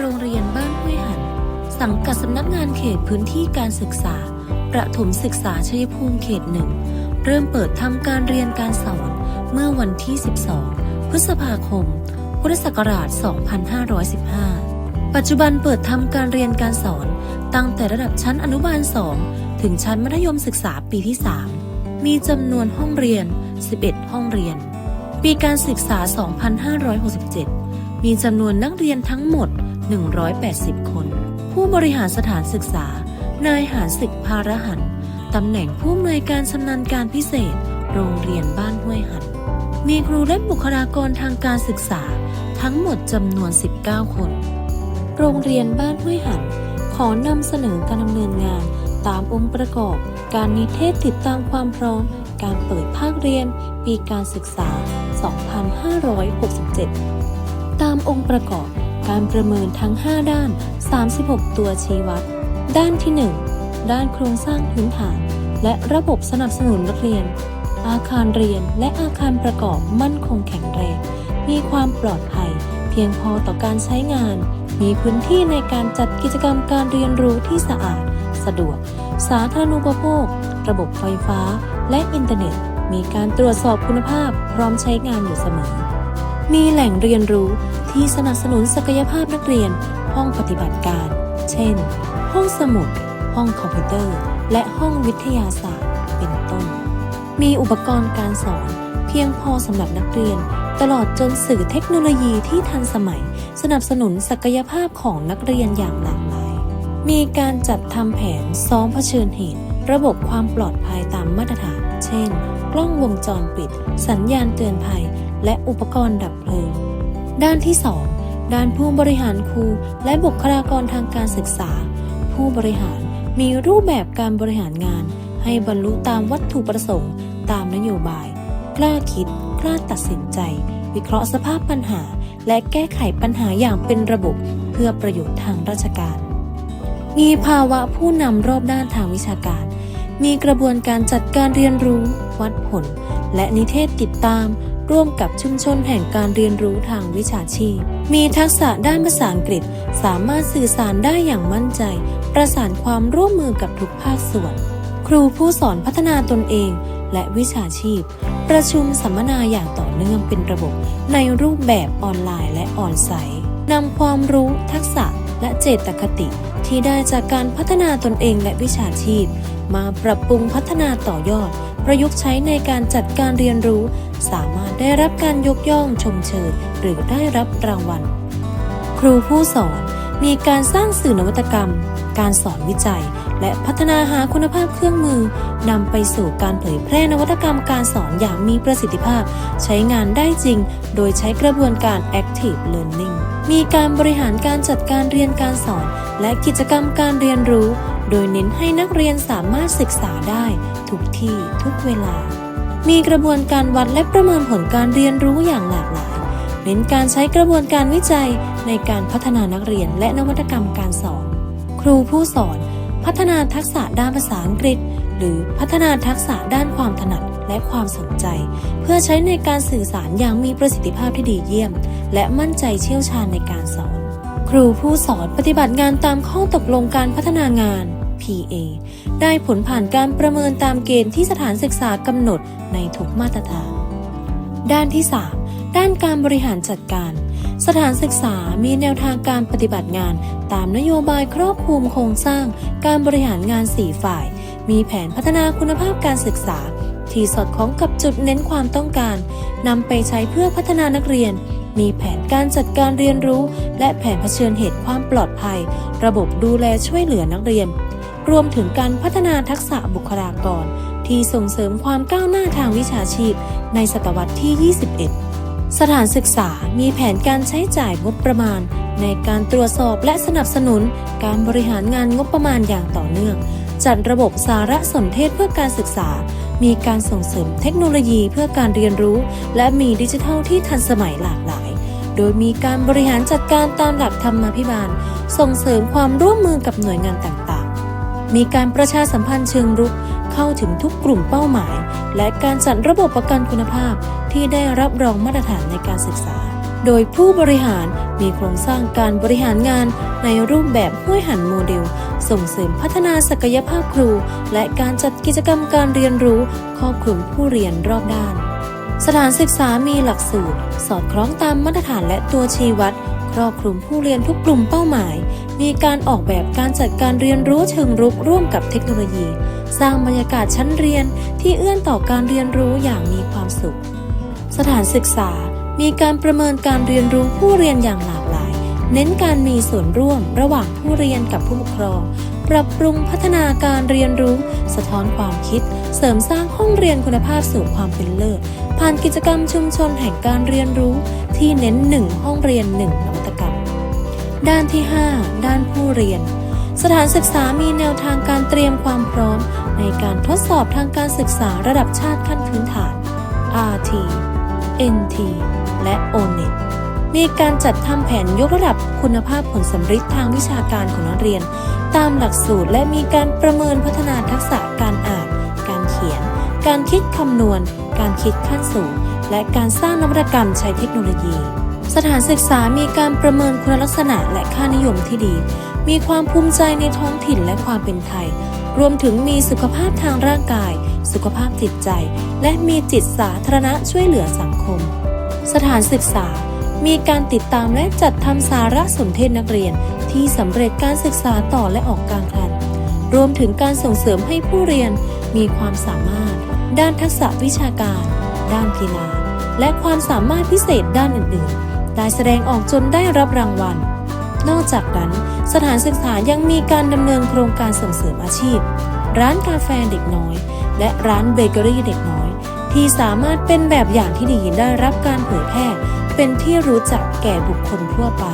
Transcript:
โรงเรียนบ้านห้วยหัน สังกัดสำนักงานเขตพื้นที่การศึกษา ประถมศึกษาชัยภูมิเขตหนึ่ง เริ่มเปิดทำการเรียนการสอนเมื่อวันที่ 12 พฤษภาคม พุทธศักราช 2515 ปัจจุบันเปิดทำการเรียนการสอนตั้งแต่ระดับชั้นอนุบาล 2 ถึงชั้นมัธยมศึกษาปีที่ 3 มีจำนวนห้องเรียน 11 ห้องเรียน ปีการศึกษา 2567 มีจำนวนนักเรียนทั้งหมด 180 คน ผู้บริหารสถานศึกษา นายหานศึกพารหันตำแหน่งผู้อำนวยการชำนาญการพิเศษ โรงเรียนบ้านห้วยหัน มีครูและบุคลากรทางการศึกษา ทั้งหมดจำนวน 19 คน โรงเรียนบ้านห้วยหัน ขอนำเสนอการดำเนินงานตามองค์ประกอบ การนิเทศติดตามความพร้อม การเปิดภาคเรียน ปีการศึกษา 2567 ตามองค์ประกอบ การประเมินทั้ง 5 ด้าน 36 ตัวชี้วัด ด้านที่ 1 ด้านโครงสร้างพื้นฐาน และระบบสนับสนุนนักเรียน อาคารเรียนและอาคารประกอบมั่นคงแข็งแรง มีความปลอดภัย เพียงพอต่อการใช้งาน มีพื้นที่ในการจัดกิจกรรมการเรียนรู้ที่สะอาด สะดวก สาธารณูปโภค ระบบไฟฟ้า และอินเทอร์เน็ต มีการตรวจสอบคุณภาพพร้อมใช้งานอยู่เสมอ มีแหล่งเรียนรู้ ที่สนับสนุนศักยภาพนักเรียน ห้องปฏิบัติการ เช่น ห้องสมุด ห้องคอมพิวเตอร์ และห้องวิทยาศาสตร์ เป็นต้น มีอุปกรณ์การสอนเพียงพอสำหรับนักเรียน ตลอดจนสื่อเทคโนโลยีที่ทันสมัย สนับสนุนศักยภาพของนักเรียนอย่างหลากหลาย มีการจัดทำแผนซ้อมเผชิญเหตุ ระบบความปลอดภัยตามมาตรฐาน เช่น กล้องวงจรปิด สัญญาณเตือนภัย และอุปกรณ์ดับเพลิง ด้านที่ 2 ด้านผู้บริหารครูและบุคลากรทางการศึกษา ผู้บริหารมีรูปแบบการบริหารงาน ให้บรรลุตามวัตถุประสงค์ ตามนโยบาย กล้าคิด กล้าตัดสินใจ วิเคราะห์สภาพปัญหา และแก้ไขปัญหาอย่างเป็นระบบ เพื่อประโยชน์ทางราชการ มีภาวะผู้นำรอบด้านทางวิชาการ มีกระบวนการจัดการเรียนรู้ วัดผล และนิเทศติดตาม ร่วมกับชุมชนแห่งการเรียนรู้ทางวิชาชีพ มีทักษะด้านภาษาอังกฤษ สามารถสื่อสารได้อย่างมั่นใจ ประสานความร่วมมือกับทุกภาคส่วน ครูผู้สอนพัฒนาตนเองและวิชาชีพ ประชุมสัมมนาอย่างต่อเนื่องเป็นระบบ ในรูปแบบออนไลน์และออนไซต์นำความรู้ทักษะและเจตคติ ที่ได้จากการพัฒนาตนเองและวิชาชีพ มาปรับปรุงพัฒนาต่อยอด ประยุกต์ใช้ในการจัดการเรียนรู้ สามารถได้รับการยกย่องชมเชยหรือได้รับรางวัล ครูผู้สอนมีการสร้างสื่อนวัตกรรม การสอนวิจัย และพัฒนาหาคุณภาพเครื่องมือนำไปสู่การเผยแพร่นวัตกรรมการสอนอย่างมีประสิทธิภาพ ใช้งานได้จริง โดยใช้กระบวนการ active learning มีการบริหารการจัดการเรียนการสอน และกิจกรรมการเรียนรู้ โดยเน้นให้นักเรียนสามารถศึกษาได้ทุกที่ทุกเวลา มีกระบวนการวัดและประเมินผลการเรียนรู้อย่างหลากหลาย เน้นการใช้กระบวนการวิจัยในการพัฒนานักเรียนและนวัตกรรมการสอน ครูผู้สอน พัฒนาทักษะด้านภาษาอังกฤษ หรือพัฒนาทักษะด้านความถนัดและความสนใจ เพื่อใช้ในการสื่อสารอย่างมีประสิทธิภาพที่ดีเยี่ยม และมั่นใจเชี่ยวชาญในการสอน ครูผู้สอนปฏิบัติงานตามข้อตกลงการพัฒนางาน PA ได้ผลผ่านการประเมินตามเกณฑ์ที่สถานศึกษากำหนดในทุกมาตรฐาน ด้านที่ 3 ด้านการบริหารจัดการ สถานศึกษามีแนวทางการปฏิบัติงาน ตามนโยบายครอบคลุมโครงสร้าง การบริหารงาน 4 ฝ่าย มีแผนพัฒนาคุณภาพการศึกษา ที่สอดคล้องกับจุดเน้นความต้องการนำไปใช้เพื่อพัฒนานักเรียนมีแผนการจัดการเรียนรู้ และแผนเผชิญเหตุความปลอดภัย ระบบดูแลช่วยเหลือนักเรียน รวมถึงการพัฒนาทักษะบุคลากร ที่ส่งเสริมความก้าวหน้าทางวิชาชีพ ในศตวรรษที่ 21 สถานศึกษามีแผนการใช้จ่ายงบประมาณ ในการตรวจสอบและสนับสนุน การบริหารงานงบประมาณอย่างต่อเนื่อง จัดระบบสารสนเทศเพื่อการศึกษา มีการส่งเสริมเทคโนโลยีเพื่อการเรียนรู้ และมีดิจิทัลที่ทันสมัยหลากหลายโดยมีการบริหารจัดการตามหลักธรรมาภิบาล ส่งเสริมความร่วมมือกับหน่วยงานต่าง มีการประชาสัมพันธ์เชิงรุกเข้าถึงทุกกลุ่มเป้าหมาย และการจัดระบบประกันคุณภาพที่ได้รับรองมาตรฐานในการศึกษา โดยผู้บริหารมีโครงสร้างการบริหารงานในรูปแบบห้วยหันโมเดล ส่งเสริมพัฒนาศักยภาพครู และการจัดกิจกรรมการเรียนรู้ครอบคลุมผู้เรียนรอบด้าน สถานศึกษามีหลักสูตร สอดคล้องตามมาตรฐานและตัวชี้วัดครอบคลุมผู้เรียนทุกกลุ่มเป้าหมาย มีการออกแบบการจัดการเรียนรู้เชิงรุกร่วมกับเทคโนโลยี สร้างบรรยากาศชั้นเรียนที่เอื้อนต่อการเรียนรู้อย่างมีความสุข สถานศึกษา มีการประเมินการเรียนรู้ผู้เรียนอย่างหลากหลาย เน้นการมีส่วนร่วมระหว่างผู้เรียนกับผู้ปกครอง ปรับปรุงพัฒนาการเรียนรู้ สะท้อนความคิด เสริมสร้างห้องเรียนคุณภาพสู่ความเป็นเลิศผ่านกิจกรรมชุมชนแห่งการเรียนรู้ ที่เน้นหนึ่งห้องเรียนหนึ่งนวัต ด้านที่ 5 ด้านผู้เรียน สถานศึกษามีแนวทางการเตรียมความพร้อม ในการทดสอบทางการศึกษาระดับชาติขั้นพื้นฐาน RT NT และ ONET มีการจัดทำแผนยกระดับคุณภาพผลสำฤทธิ์ทางวิชาการของนักเรียน ตามหลักสูตรและมีการประเมินพัฒนาทักษะการอ่าน การเขียน การคิดคำนวณ การคิดขั้นสูง และการสร้างนวัตกรรมใช้เทคโนโลยี สถานศึกษามีการประเมินคุณลักษณะและค่านิยมที่ดี มีความภูมิใจในท้องถิ่นและความเป็นไทย รวมถึงมีสุขภาพทางร่างกาย สุขภาพจิตใจ และมีจิตสาธารณะช่วยเหลือสังคม สถานศึกษา มีการติดตามและจัดทำสารสนเทศนักเรียน ที่สำเร็จการศึกษาต่อและออกกลางคัน รวมถึงการส่งเสริมให้ผู้เรียนมีความสามารถ ด้านทักษะวิชาการ ด้านกีฬาและความสามารถพิเศษด้านอื่นๆ ได้แสดงออกจนได้รับรางวัล นอกจากนั้น สถานศึกษายังมีการดำเนินโครงการส่งเสริมอาชีพ ร้านกาแฟเด็กน้อย และร้านเบเกอรี่เด็กน้อย ที่สามารถเป็นแบบอย่างที่ดีได้รับการเผยแพร่ เป็นที่รู้จักแก่บุคคลทั่วไป